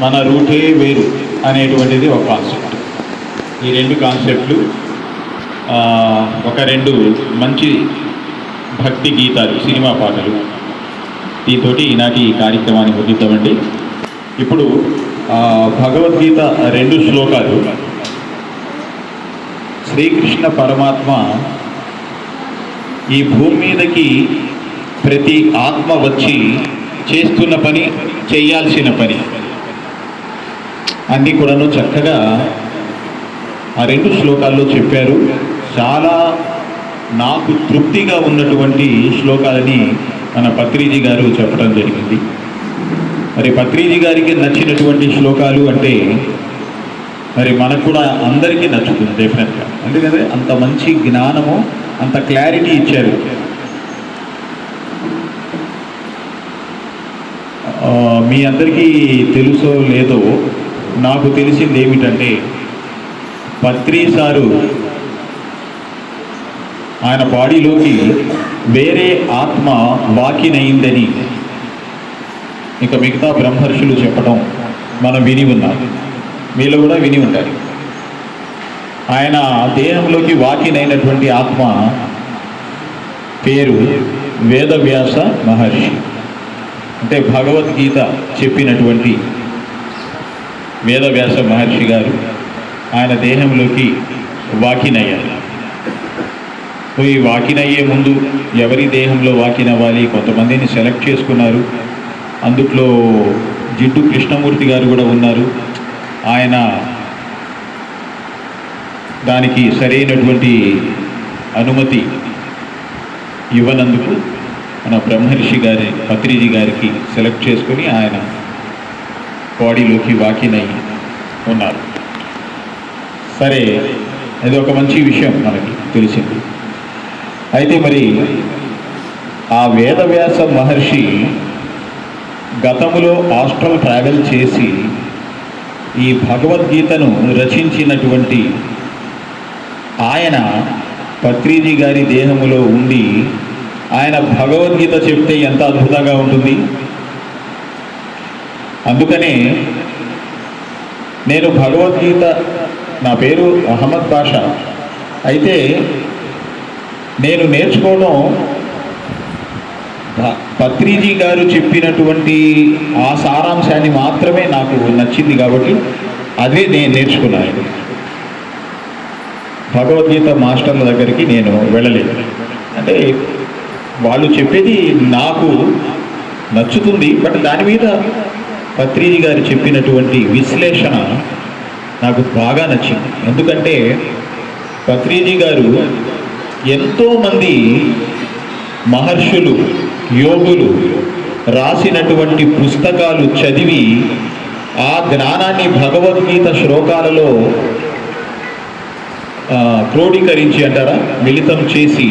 మన రూటే వేరు అనేటువంటిది ఒక కాన్సెప్ట్ ఈ రెండు కాన్సెప్ట్లు ఒక రెండు మంచి భక్తి గీతాలు సినిమా పాటలు. దీంతో ఈనాటి ఈ కార్యక్రమాన్ని ముగిద్దామండి. ఇప్పుడు భగవద్గీత రెండు శ్లోకాలు. శ్రీకృష్ణ పరమాత్మ ఈ భూమి మీదకి ప్రతి ఆత్మ వచ్చి చేస్తున్న పని చేయాల్సిన పని. అన్నీ కూడాను చక్కగా ఆ రెండు శ్లోకాల్లో చెప్పారు. చాలా నాకు తృప్తిగా ఉన్నటువంటి శ్లోకాలని మన పత్రిజీ గారు చెప్పడం జరిగింది. మరి పత్రిజీ గారికి నచ్చినటువంటి శ్లోకాలు అంటే మరి మనకు కూడా అందరికీ నచ్చుతుంది డెఫినెట్గా ఎందుకంటే అంత మంచి జ్ఞానము అంత క్లారిటీ ఇచ్చారు. మీ అందరికీ తెలుసో లేదో నాకు తెలిసింది ఏమిటంటే పత్రి సారు ఆయన బాడీలోకి వేరే ఆత్మ వాకినయిందని ఇక మిగతా బ్రహ్మర్షులు చెప్పడం మనం విని ఉన్నాం. మీలో కూడా విని ఉంటారు ఆయన దేహంలోకి వాకినైనటువంటి ఆత్మ పేరు వేదవ్యాస మహర్షి. అంటే భగవద్గీత చెప్పినటువంటి వేదవ్యాస మహర్షి గారు ఆయన దేహంలోకి వాకినయ్యారు. పోయి ఈ వాకిన్ అయ్యే ముందు ఎవరి దేహంలో వాకిన్ అవ్వాలి కొంతమందిని సెలెక్ట్ చేసుకున్నారు. అందుట్లో జిడ్డు కృష్ణమూర్తి గారు కూడా ఉన్నారు. ఆయన దానికి సరైనటువంటి అనుమతి ఇవ్వనందుకు మన బ్రహ్మర్షి గారి పత్రిజీ గారికి సెలెక్ట్ చేసుకుని ఆయన బాడీలోకి వాకినై ఉన్నారు. సరే ఇది ఒక మంచి విషయం మనకి తెలిసింది. అయితే మరి ఆ వేదవ్యాస మహర్షి గతములో ఆస్ట్రల్ ట్రావెల్ చేసి ఈ భగవద్గీతను రచించినటువంటి ఆయన పత్రిజీ గారి దేహములో ఉండి ఆయన భగవద్గీత చెప్తే ఎంత అద్భుతంగా ఉంటుంది? అందుకనే నేను భగవద్గీత నా పేరు అహ్మద్ బాషా. అయితే నేను నేర్చుకోవడం పత్రిజీ గారు చెప్పినటువంటి ఆ సారాంశాన్ని మాత్రమే నాకు నచ్చింది కాబట్టి అదే నేను నేర్చుకున్నాను. భగవద్గీత మాస్టర్ల దగ్గరికి నేను వెళ్ళలేదు. అంటే వాళ్ళు చెప్పేది నాకు నచ్చుతుంది బట్ దాని మీద పత్రిజీ గారు చెప్పినటువంటి విశ్లేషణ నాకు బాగా నచ్చింది. ఎందుకంటే పత్రిజీ గారు ఎంతోమంది మహర్షులు యోగులు రాసినటువంటి పుస్తకాలు చదివి ఆ జ్ఞానాన్ని భగవద్గీత శ్లోకాలలో క్రోడీకరించి అంటారా? మిళితం చేసి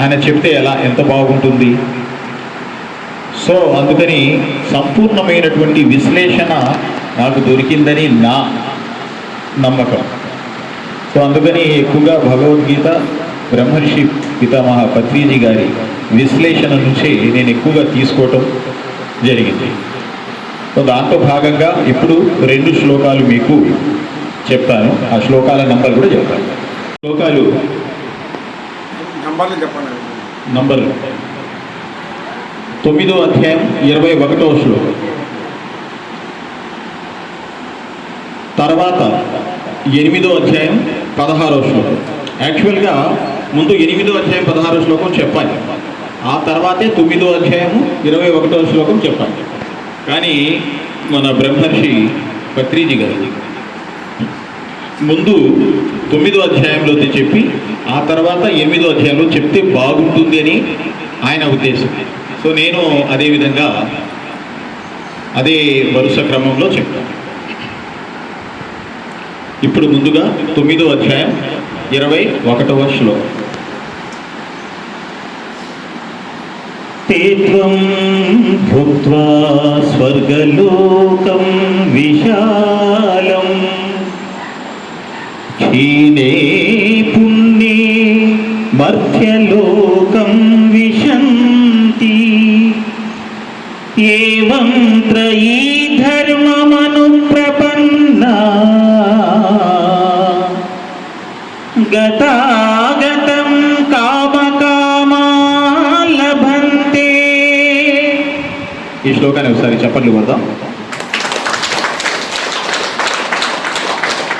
ఆయన చెప్తే ఎలా ఎంత బాగుంటుంది? సో అందుకని సంపూర్ణమైనటువంటి విశ్లేషణ నాకు దొరికిందని నా నమ్మకం. సో అందుకని ఎక్కువగా భగవద్గీత బ్రహ్మర్షి పితామహ పత్రిజీ గారి విశ్లేషణ నుంచే నేను ఎక్కువగా తీసుకోవటం జరిగింది. సో దాంట్లో భాగంగా ఇప్పుడు రెండు శ్లోకాలు మీకు చెప్తాను. ఆ శ్లోకాల నంబర్ కూడా చెప్తాను. శ్లోకాలు. నంబర్లు చెప్పండి. నంబర్ తొమ్మిదో అధ్యాయం ఇరవై ఒకటో శ్లోకం. తర్వాత ఎనిమిదో అధ్యాయం పదహారో శ్లోకం. యాక్చువల్గా ముందు ఎనిమిదో అధ్యాయం పదహారో శ్లోకం చెప్పాలి. ఆ తర్వాతే తొమ్మిదో అధ్యాయము ఇరవై ఒకటో శ్లోకం చెప్పాలి. కానీ మన బ్రహ్మర్షి పత్రిజీ గారు ముందు తొమ్మిదో అధ్యాయంలో చెప్పి ఆ తర్వాత ఎనిమిదో అధ్యాయంలో చెప్తే బాగుంటుంది అని ఆయన ఉద్దేశం. సో నేను అదేవిధంగా అదే వరుస క్రమంలో చెప్తాను. ఇప్పుడు ముందుగా తొమ్మిదో అధ్యాయం ఇరవై ఒకటవ శ్లోకం. తేత్వం స్వర్గలోకం విశాలం. క్షీణే పుణ్యే మధ్యలోకం విశం శక్తి ఏ మంత్ర ఈ ధర్మమను ప్రపన్న. గతాగతం కామకామా లభంతే ఈ శ్లోకాన్ని ఒకసారి చెప్పండి కొడదాం